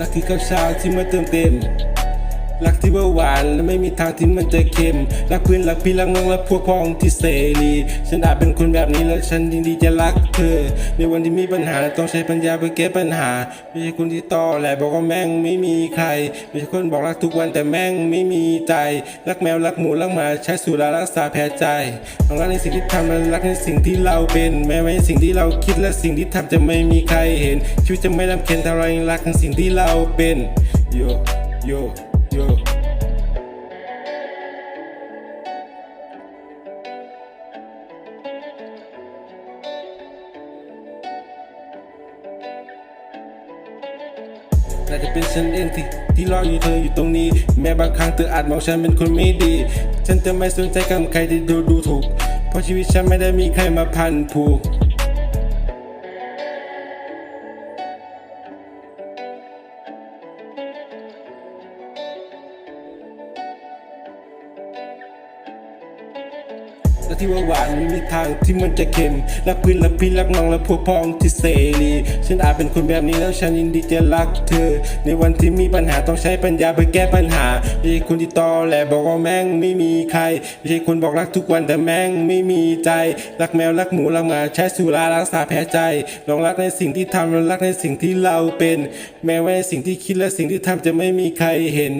รักที่ข้าวเช้าที่มาเติมเต็ม รักที่ว่าหวานและไม่มีทางที่มันจะเค็ม รักเพื่อนรักพี่รักน้องและพวกพ้องที่เสรีฉันอาจเป็นคนแบบนี้และฉันยินดีจะรักเธอ ในวันที่มีปัญหาต้องใช้ปัญญาไปแก้ปัญหา ไม่ใช่คนที่ตอแหละบอกว่าแม่งไม่มีใคร ไม่ใช่คนบอกรักทุกวันแต่แม่งไม่มีใจ รักแมวรักหมูรักหมาใช้สุรารักษาแผลใจต้องรักในสิ่งที่ทำและรักในสิ่งที่เราเป็น แม้ว่าในสิ่งที่เราคิดและสิ่งที่ทำจะไม่มีใครเห็นชีวิตจะไม่ลำเค็ญถ้าเรายังรักในสิ่งที่เราเป็นโยโย น่าจะเป็นฉันเองที่ที่รออยู่เธออยู่ตรงนี้ แม้บางครั้งเธออาจมองฉันเป็นคนไม่ดี ฉันจะไม่สนใจกับใครที่ดูดูถูก เพราะชีวิตฉันไม่ได้มีใครมาพันผูก และที่ว่าหวานไม่มีทางที่มันจะเค็มรักเพื่อนรักพี่รักน้องและพวกพ้องที่เสรีฉันอาจเป็นคนแบบนี้แล้วฉันยินดีจะรักเธอ ในวันที่มีปัญหาต้องใช้ปัญญาไปแก้ปัญหาไม่ใช่คนที่ตอแหลบอกว่าแม่งไม่มีใครไม่ใช่คนบอกรักทุกวันแต่แม่งไม่มีใจ รักแมวรักหมูรักหมาใช้สุรารักษาแผลใจลองรักในสิ่งที่ทำและรักในสิ่งที่เราเป็น แม้ว่าในสิ่งที่คิดและสิ่งที่ทำจะไม่มีใครเห็น